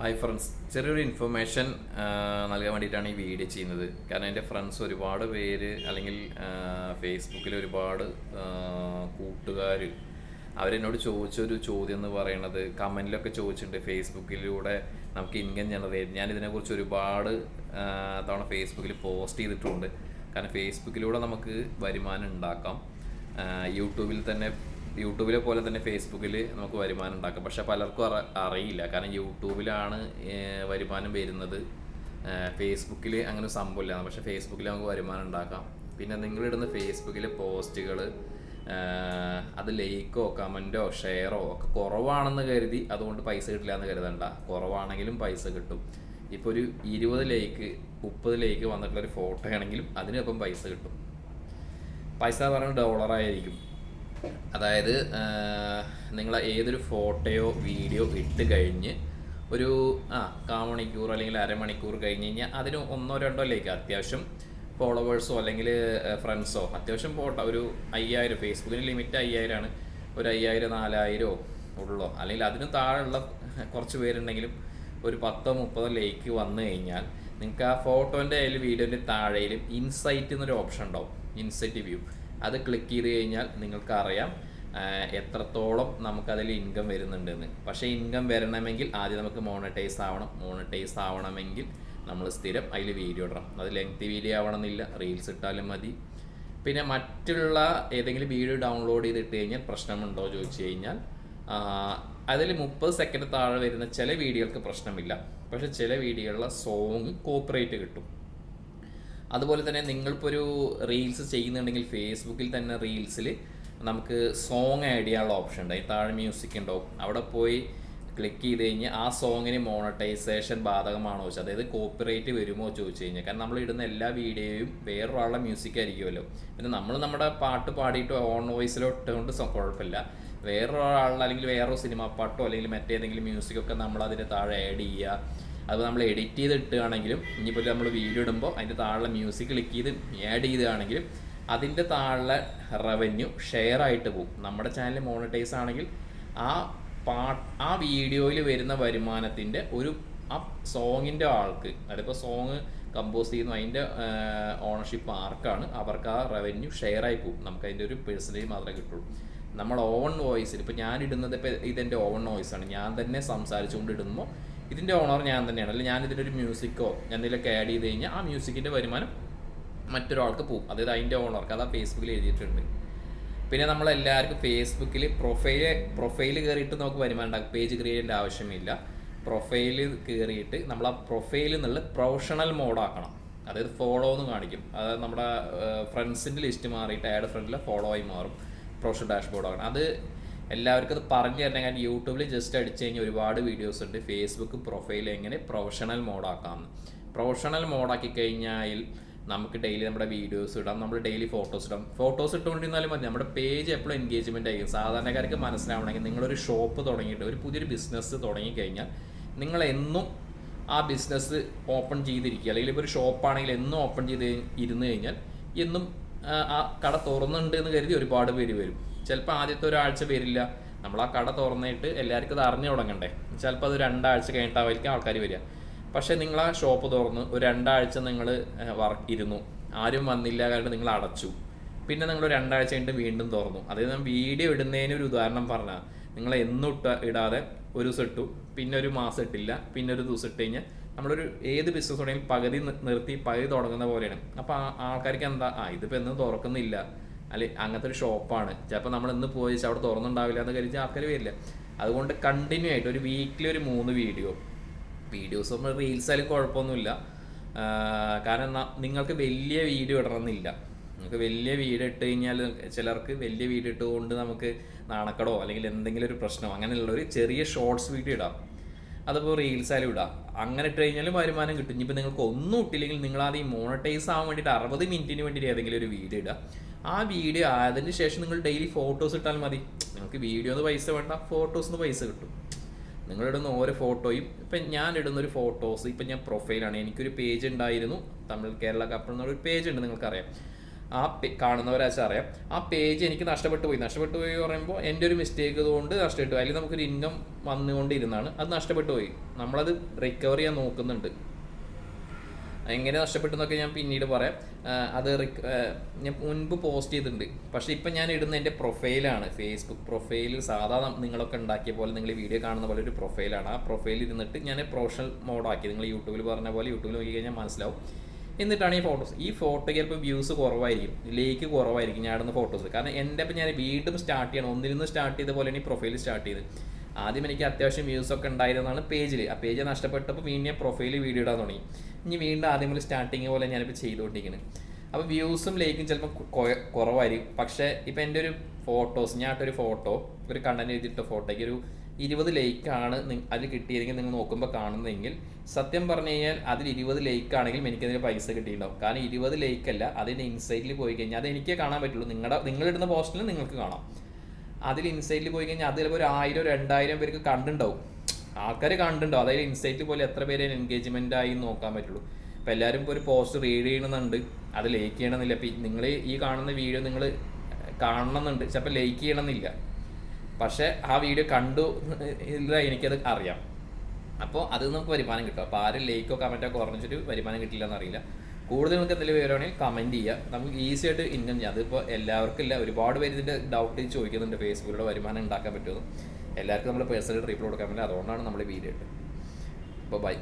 Hi friends ചെറിയൊരു information നൽകാൻ വേണ്ടിയിട്ടാണ് ഈ വീഡിയോ ചെയ്യുന്നത്. കാരണം എന്റെ ഫ്രണ്ട്സ് ഒരുപാട് പേര് അല്ലെങ്കിൽ ഫേസ്ബുക്കിൽ ഒരുപാട് കൂട്ടുകാർ അവരെന്നോട് ചോദിച്ചൊരു ചോദ്യം എന്ന് പറയുന്നത് കമന്റിലൊക്കെ ചോദിച്ചിട്ടുണ്ട് ഫേസ്ബുക്കിലൂടെ നമുക്ക് ഇൻകം ജനറേറ്റ് ഞാൻ ഇതിനെക്കുറിച്ച് ഒരുപാട് തവണ ഫേസ്ബുക്കിൽ പോസ്റ്റ് ചെയ്തിട്ടുണ്ട്. കാരണം ഫേസ്ബുക്കിലൂടെ നമുക്ക് വരുമാനം ഉണ്ടാക്കാം. യൂട്യൂബിൽ തന്നെ യൂട്യൂബിലെ പോലെ തന്നെ ഫേസ്ബുക്കിൽ നമുക്ക് വരുമാനം ഉണ്ടാക്കാം. പക്ഷെ പലർക്കും അറ- അറിയില്ല. കാരണം യൂട്യൂബിലാണ് വരുമാനം വരുന്നത്. ഫേസ്ബുക്കിൽ അങ്ങനെ സംഭവമില്ല പക്ഷെ ഫേസ്ബുക്കിൽ നമുക്ക് വരുമാനം ഉണ്ടാക്കാം. പിന്നെ നിങ്ങളിടുന്ന ഫേസ്ബുക്കിലെ പോസ്റ്റുകൾ അത് ലൈക്കോ കമന്റോ ഷെയറോ ഒക്കെ കുറവാണെന്ന് കരുതി അതുകൊണ്ട് പൈസ കിട്ടില്ല എന്ന് കരുതണ്ട. കുറവാണെങ്കിലും പൈസ കിട്ടും. ഇപ്പോൾ ഒരു ഇരുപത് ലൈക്ക് മുപ്പത് ലൈക്ക് വന്നിട്ടുള്ള ഒരു ഫോട്ടോ ആണെങ്കിലും അതിനൊപ്പം പൈസ കിട്ടും. പൈസ പറയുന്നത് ഡോളറായിരിക്കും. അതായത് നിങ്ങൾ ഏതൊരു ഫോട്ടോയോ വീഡിയോ ഇട്ട് കഴിഞ്ഞ് ഒരു ആ കാമണിക്കൂർ അല്ലെങ്കിൽ അരമണിക്കൂർ കഴിഞ്ഞ് കഴിഞ്ഞാൽ അതിന് ഒന്നോ രണ്ടോ ലൈക്ക് അത്യാവശ്യം ഫോളോവേഴ്സോ അല്ലെങ്കിൽ ഫ്രണ്ട്സോ അത്യാവശ്യം ഫോട്ടോ ഒരു അയ്യായിരം ഫേസ്ബുക്കിന് ലിമിറ്റ് അയ്യായിരമാണ് ഒരു അയ്യായിരം നാലായിരമോ ഉള്ളോ? അല്ലെങ്കിൽ അതിന് താഴെയുള്ള കുറച്ച് പേരുണ്ടെങ്കിലും ഒരു പത്തോ മുപ്പതോ ലൈക്ക് വന്നു കഴിഞ്ഞാൽ നിങ്ങൾക്ക് ആ ഫോട്ടോന്റെ അതിൽ വീഡിയോന്റെ താഴെയിലും ഇൻസൈറ്റ് എന്നൊരു ഓപ്ഷൻ ഉണ്ടാവും. ഇൻസൈറ്റ് വ്യൂ അത് ക്ലിക്ക് ചെയ്ത് കഴിഞ്ഞാൽ നിങ്ങൾക്ക് അറിയാം എത്രത്തോളം നമുക്കതിൽ ഇൻകം വരുന്നുണ്ടെന്ന്. പക്ഷേ ഇൻകം വരണമെങ്കിൽ ആദ്യം നമുക്ക് മോണിറ്റൈസ് ആവണം. മോണിറ്റൈസ് ആവണമെങ്കിൽ നമ്മൾ സ്ഥിരം അതിൽ വീഡിയോ ഇടണം. അത് ലെങ്ത് വീഡിയോ ആവണമെന്നില്ല റീൽസ് ഇട്ടാലും മതി. പിന്നെ മറ്റുള്ള ഏതെങ്കിലും വീഡിയോ ഡൗൺലോഡ് ചെയ്തിട്ട് കഴിഞ്ഞാൽ പ്രശ്നമുണ്ടോ ചോദിച്ചു കഴിഞ്ഞാൽ അതിൽ മുപ്പത് സെക്കൻഡ് താഴെ വരുന്ന ചില വീഡിയോകൾക്ക് പ്രശ്നമില്ല. പക്ഷെ ചില വീഡിയോകളിലെ സോങ് കോപ്പറേറ്റ് കിട്ടും. അതുപോലെ തന്നെ നിങ്ങളിപ്പോൾ ഒരു റീൽസ് ചെയ്യുന്നുണ്ടെങ്കിൽ ഫേസ്ബുക്കിൽ തന്നെ റീൽസിൽ നമുക്ക് സോങ് ആഡ് ചെയ്യാനുള്ള ഓപ്ഷൻ ഉണ്ട്. താഴെ മ്യൂസിക് ഉണ്ടോ? അവിടെ പോയി ക്ലിക്ക് ചെയ്ത് കഴിഞ്ഞാൽ ആ സോങ്ങിന് മോണറ്റൈസേഷൻ ബാധകമാണോ ചോദിച്ചാൽ അതായത് കോപ്പിറൈറ്റ് വരുമോ ചോദിച്ചു കഴിഞ്ഞാൽ കാരണം നമ്മൾ ഇടുന്ന എല്ലാ വീഡിയോയും വേറൊരാളുടെ മ്യൂസിക് ആയിരിക്കുമല്ലോ. പിന്നെ നമ്മൾ നമ്മുടെ പാട്ട് പാടിയിട്ട് ഓൺ വോയിസിലോ ഇട്ടുകൊണ്ട് കുഴപ്പമില്ല. വേറൊരാളുടെ അല്ലെങ്കിൽ വേറൊരു സിനിമ പാട്ടോ അല്ലെങ്കിൽ മറ്റേതെങ്കിലും മ്യൂസിക്കൊക്കെ നമ്മൾ അതിന് താഴെ ആഡ് ചെയ്യുക. അത് നമ്മൾ എഡിറ്റ് ചെയ്ത് ഇട്ടുകയാണെങ്കിലും ഇനിയിപ്പോൾ നമ്മൾ വീഡിയോ ഇടുമ്പോൾ അതിന്റെ താഴെ മ്യൂസിക് ക്ലിക്ക് ചെയ്ത് ആഡ് ചെയ്തുകയാണെങ്കിലും അതിന്റെ താഴെ റവന്യൂ ഷെയർ ആയിട്ട് പോകും. നമ്മുടെ ചാനൽ മോണിറ്റൈസ് ആണെങ്കിൽ ആ പാട്ട് ആ വീഡിയോയിൽ വരുന്ന വരുമാനത്തിന്റെ ഒരു ആ സോങ്ങിന്റെ ആൾക്ക് അതിപ്പോൾ സോങ് കമ്പോസ് ചെയ്യുന്നു അതിന്റെ ഓണർഷിപ്പ് ആർക്കാണ് അവർക്ക് ആ റവന്യൂ ഷെയർ ആയി പോകും. നമുക്ക് അതിന്റെ ഒരു പേഴ്സന്റേജ് മാത്രമേ കിട്ടുള്ളൂ. നമ്മൾ ഓൺ വോയിസിൽ ഇപ്പോൾ ഞാൻ ഇടുന്നത് ഇപ്പോൾ ഇതെന്റെ ഓൺ വോയിസ് ആണ്. ഞാൻ തന്നെ സംസാരിച്ചുകൊണ്ട് ഇടുമ്പോൾ ഇതിന്റെ ഓണർ ഞാൻ തന്നെയാണ്. അല്ലെങ്കിൽ ഞാൻ ഇതിന്റെ ഒരു മ്യൂസിക്കോ എന്തെങ്കിലുമൊക്കെ ആഡ് ചെയ്ത് കഴിഞ്ഞാൽ ആ മ്യൂസിക്കിന്റെ വരുമാനം മറ്റൊരാൾക്ക് പോകും. അതായത് അതിന്റെ ഓണർക്ക് അത് ആ ഫേസ്ബുക്കിൽ എഴുതിയിട്ടുണ്ട്. പിന്നെ നമ്മൾ എല്ലാവർക്കും ഫേസ്ബുക്കിൽ പ്രൊഫൈൽ പ്രൊഫൈൽ കയറിയിട്ട് നമുക്ക് വരുമാനം ഉണ്ടാക്കും പേജ് ക്രിയേറ്റ് ആവശ്യമില്ല. പ്രൊഫൈൽ കയറിയിട്ട് നമ്മൾ ആ പ്രൊഫൈലിൽ നിന്നുള്ള പ്രൊഫഷണൽ മോഡാക്കണം അതായത് ഫോളോ എന്ന് കാണിക്കും. അതായത് നമ്മുടെ ഫ്രണ്ട്സിന്റെ ലിസ്റ്റ് മാറിയിട്ട് ആഡ് ഫ്രണ്ടിൽ ഫോളോ ആയി മാറും. പ്രൊഫഷണൽ ഡാഷ്ബോർഡ് ആക്കണം. അത് എല്ലാവർക്കും അത് പറഞ്ഞു തരണം. കാരണം യൂട്യൂബിൽ ജസ്റ്റ് അടിച്ചു കഴിഞ്ഞാൽ ഒരുപാട് വീഡിയോസ് ഉണ്ട്. ഫേസ്ബുക്ക് പ്രൊഫൈൽ എങ്ങനെ പ്രൊഫഷണൽ മോഡാക്കാമെന്ന് പ്രൊഫഷണൽ മോഡാക്കി കഴിഞ്ഞാൽ നമുക്ക് ഡെയിലി നമ്മുടെ വീഡിയോസ് ഇടാം. നമ്മൾ ഡെയിലി ഫോട്ടോസ് ഇടാം. ഫോട്ടോസ് ഇട്ടുകൊണ്ടിരുന്നാലും മതി. നമ്മുടെ പേജ് എപ്പോഴും എൻഗേജ്മെന്റ് ആയിരിക്കും. സാധാരണക്കാർക്ക് മനസ്സിലാവണമെങ്കിൽ നിങ്ങളൊരു ഷോപ്പ് തുടങ്ങിയിട്ട് ഒരു പുതിയൊരു ബിസിനസ് തുടങ്ങിക്കഴിഞ്ഞാൽ നിങ്ങൾ എന്നും ആ ബിസിനസ് ഓപ്പൺ ചെയ്തിരിക്കുക. അല്ലെങ്കിൽ ഇപ്പോൾ ഒരു ഷോപ്പാണെങ്കിൽ എന്നും ഓപ്പൺ ചെയ്ത് ഇരുന്ന് കഴിഞ്ഞാൽ എന്നും ആ കട തുറന്നുണ്ട് എന്ന് കരുതി ഒരുപാട് പേര് വരും. ചിലപ്പോൾ ആദ്യത്തെ ഒരാഴ്ച വരില്ല. നമ്മൾ ആ കട തുറന്നിട്ട് എല്ലാവർക്കും അത് അറിഞ്ഞു തുടങ്ങണ്ടേ. ചിലപ്പോൾ അത് രണ്ടാഴ്ച കഴിഞ്ഞിട്ടാവായിരിക്കും ആൾക്കാർ വരിക. പക്ഷേ നിങ്ങൾ ആ ഷോപ്പ് തുറന്ന് ഒരു രണ്ടാഴ്ച നിങ്ങൾ വർക്ക് ഇരുന്നു. ആരും വന്നില്ല കാരണം നിങ്ങൾ അടച്ചു. പിന്നെ നിങ്ങൾ രണ്ടാഴ്ച കഴിഞ്ഞിട്ട് വീണ്ടും തുറന്നു. അതായത് ഞാൻ വീഡിയോ ഇടുന്നതിന് ഒരു ഉദാഹരണം പറഞ്ഞാൽ നിങ്ങൾ എന്നും ഇട്ട ഇടാതെ ഒരു ദിവസം ഇട്ടു പിന്നെ ഒരു മാസം ഇട്ടില്ല പിന്നെ ഒരു ദിവസം ഇട്ട് കഴിഞ്ഞാൽ നമ്മളൊരു ഏത് ബിസിനസ് തുടങ്ങി പകുതി നിർത്തി പകുതി തുടങ്ങുന്ന പോലെയാണ്. അപ്പോൾ ആൾക്കാർക്ക് എന്താ ആ ഇതിപ്പോൾ എന്നും തുറക്കുന്നില്ല. അല്ലെ അങ്ങനത്തെ ഒരു ഷോപ്പാണ്. ചിലപ്പോൾ നമ്മൾ ഇന്ന് പോയി അവിടെ തുറന്നുണ്ടാവില്ല എന്ന് കരുതി ആൾക്കാർ വരില്ല. അതുകൊണ്ട് കണ്ടിന്യൂ ആയിട്ട് ഒരു വീക്കിലി ഒരു മൂന്ന് വീഡിയോ വീഡിയോസ് നമ്മൾ റീൽസ് ആയാലും കുഴപ്പമൊന്നുമില്ല. കാരണം നിങ്ങൾക്ക് വലിയ വീഡിയോ ഇടണമെന്നില്ല. നിങ്ങൾക്ക് വലിയ വീട് ഇട്ട് കഴിഞ്ഞാൽ ചിലർക്ക് വലിയ വീട് ഇട്ടുകൊണ്ട് നമുക്ക് നാണക്കടോ അല്ലെങ്കിൽ എന്തെങ്കിലും ഒരു പ്രശ്നമോ അങ്ങനെയുള്ള ഒരു ചെറിയ ഷോർട്സ് വീഡിയോ ഇടാം. അതിപ്പോൾ റീൽസ് ആയാലും ഇടാം. അങ്ങനെ ഇട്ട് കഴിഞ്ഞാലും വരുമാനം കിട്ടും. ഇനിയിപ്പോൾ നിങ്ങൾക്ക് ഒന്നും ഇട്ടില്ലെങ്കിൽ നിങ്ങൾ മോണിറ്റൈസ് മോണറ്റൈസ് ആവാൻ വേണ്ടിയിട്ട് അറുപത് മിനിറ്റിന് വേണ്ടിയിട്ട് ഏതെങ്കിലും ഒരു വീഡിയോ ഇടുക. ആ വീഡിയോ ആയതിന് ശേഷം നിങ്ങൾ ഡെയിലി ഫോട്ടോസ് ഇട്ടാൽ മതി. നിങ്ങൾക്ക് വീഡിയോന്ന് പൈസ വേണ്ട ഫോട്ടോസിന് പൈസ കിട്ടും. നിങ്ങളിടുന്ന ഓരോ ഫോട്ടോയും ഇപ്പം ഞാൻ ഇടുന്ന ഒരു ഫോട്ടോസ് ഇപ്പം ഞാൻ പ്രൊഫൈലാണ് എനിക്കൊരു പേജ് ഉണ്ടായിരുന്നു തമിഴ് കേരള കപ്പിൾ എന്നൊരു പേജ് ഉണ്ട് നിങ്ങൾക്കറിയാം. ആ കാണുന്നവരാച്ചാൽ അറിയാം. ആ പേജ് എനിക്ക് നഷ്ടപ്പെട്ടു പോയി. നഷ്ടപ്പെട്ടു പോയി പറയുമ്പോൾ എന്റെ ഒരു മിസ്റ്റേക്ക് കൊണ്ട് നഷ്ടപ്പെട്ടു. അതിൽ നമുക്കൊരു ഇൻകം വന്നുകൊണ്ടിരുന്നാണ് അത് നഷ്ടപ്പെട്ടു പോയി. നമ്മളത് റിക്കവർ ചെയ്യാൻ നോക്കുന്നുണ്ട്. എങ്ങനെ നഷ്ടപ്പെട്ടു എന്നൊക്കെ ഞാൻ പിന്നീട് പറയാം. അത് ഞാൻ മുൻപ് പോസ്റ്റ് ചെയ്തിട്ടുണ്ട്. പക്ഷേ ഇപ്പം ഞാൻ ഇടുന്ന എന്റെ പ്രൊഫൈലാണ് ഫേസ്ബുക്ക്. പ്രൊഫൈൽ സാധാരണ നിങ്ങളൊക്കെ ഉണ്ടാക്കിയ പോലെ നിങ്ങൾ വീഡിയോ കാണുന്ന പോലെ ഒരു പ്രൊഫൈലാണ്. ആ പ്രൊഫൈലിൽ ഇരുന്നിട്ട് ഞാൻ പ്രൊഫഷണൽ മോഡാക്കി. നിങ്ങൾ യൂട്യൂബിൽ പറഞ്ഞ പോലെ യൂട്യൂബിൽ നോക്കി കഴിഞ്ഞാൽ മനസ്സിലാവും. എന്നിട്ടാണ് ഈ ഫോട്ടോസ്. ഈ ഫോട്ടോയ്ക്ക് ചിലപ്പോൾ വ്യൂസ് കുറവായിരിക്കും. ലേക്ക് കുറവായിരിക്കും ഞാൻ ഇടുന്ന ഫോട്ടോസ്. കാരണം എന്റെ ഇപ്പം ഞാൻ വീണ്ടും സ്റ്റാർട്ട് ചെയ്യണം. ഒന്നിൽ നിന്ന് സ്റ്റാർട്ട് ചെയ്ത പോലെയാണ് ഈ പ്രൊഫൈൽ സ്റ്റാർട്ട് ചെയ്ത് ആദ്യം എനിക്ക് അത്യാവശ്യം വ്യൂസ് ഒക്കെ ഉണ്ടായിരുന്നതാണ് പേജിൽ ആ പേജ് നഷ്ടപ്പെട്ടപ്പോൾ വീണ്ടും പ്രൊഫൈൽ വീഡിയോ ഇടാൻ തുടങ്ങി. ഇനി വീണ്ടും ആദ്യം മുതൽ സ്റ്റാർട്ടിങ് പോലെ ഞാനിപ്പോൾ ചെയ്തുകൊണ്ടിരിക്കുന്നത് അപ്പോൾ വ്യൂസും ലൈക്കും ചിലപ്പോൾ കുറവായിരിക്കും. പക്ഷേ ഇപ്പം എന്റെ ഒരു ഫോട്ടോസ് ഞാൻ ഒരു ഫോട്ടോ ഒരു കണ്ടന്റ് എഴുതിയിട്ട ഫോട്ടോയ്ക്ക് ഒരു ഇരുപത് ലൈക്കാണ് അതിൽ കിട്ടിയതെങ്കിൽ നിങ്ങൾ നോക്കുമ്പോൾ കാണുന്നതെങ്കിൽ സത്യം പറഞ്ഞു കഴിഞ്ഞാൽ അതിൽ ഇരുപത് ലൈക്കാണെങ്കിലും എനിക്കതിന് പൈസ കിട്ടിയിട്ടുണ്ടാവും. കാരണം ഇരുപത് ലൈക്കല്ല അതിന്റെ ഇൻസൈറ്റിൽ പോയി കഴിഞ്ഞാൽ അത് എനിക്കേ കാണാൻ പറ്റുള്ളൂ. നിങ്ങളുടെ നിങ്ങളിടുന്ന പോസ്റ്റിൽ നിങ്ങൾക്ക് കാണാം. അതിൽ ഇൻസൈറ്റിൽ പോയി കഴിഞ്ഞാൽ അതിൽ ഒരു ആയിരം രണ്ടായിരം പേർക്ക് കണ്ടുണ്ടാവും. ആൾക്കാർ കണ്ടുണ്ടാവും അതായത് ഇൻസൈറ്റിൽ പോലെ എത്ര പേര് എൻഗേജ്മെന്റ് ആയി നോക്കാൻ പറ്റുള്ളൂ. അപ്പോൾ എല്ലാവരും ഇപ്പോൾ ഒരു പോസ്റ്റ് റീഡ് ചെയ്യണമെന്നുണ്ട് അത് ലൈക്ക് ചെയ്യണമെന്നില്ല. അപ്പം നിങ്ങൾ ഈ കാണുന്ന വീഡിയോ നിങ്ങൾ കാണണമെന്നുണ്ട്. ചിലപ്പോൾ ലൈക്ക് ചെയ്യണമെന്നില്ല. പക്ഷേ ആ വീഡിയോ കണ്ടു ഇല്ല എനിക്കത് അറിയാം. അപ്പോൾ അത് നമുക്ക് വരുമാനം കിട്ടും. അപ്പോൾ ആരും ലൈക്കോ കമന്റോ കുറഞ്ഞിട്ട് വരുമാനം കിട്ടില്ല എന്നറിയില്ല കൂടുതൽ നിങ്ങൾക്ക് എന്തെങ്കിലും വിവരമാണെങ്കിൽ കമന്റ് ചെയ്യുക. നമുക്ക് ഈസി ആയിട്ട് ഇൻകം ചെയ്യാം. അതിപ്പോൾ എല്ലാവർക്കും ഇല്ല. ഒരുപാട് പേര് ഇതിന്റെ ഡൗട്ട് ചോദിക്കുന്നുണ്ട്. ഫേസ്ബുക്കിലൂടെ വരുമാനം ഉണ്ടാക്കാൻ പറ്റുമെന്ന് എല്ലാവർക്കും നമ്മൾ പേഴ്സണൽ റിപ്ലൈ കൊടുക്കാൻ പറ്റില്ല. അതുകൊണ്ടാണ് നമ്മൾ വീഡിയോ ഇട്ടത്. അപ്പോൾ ബൈ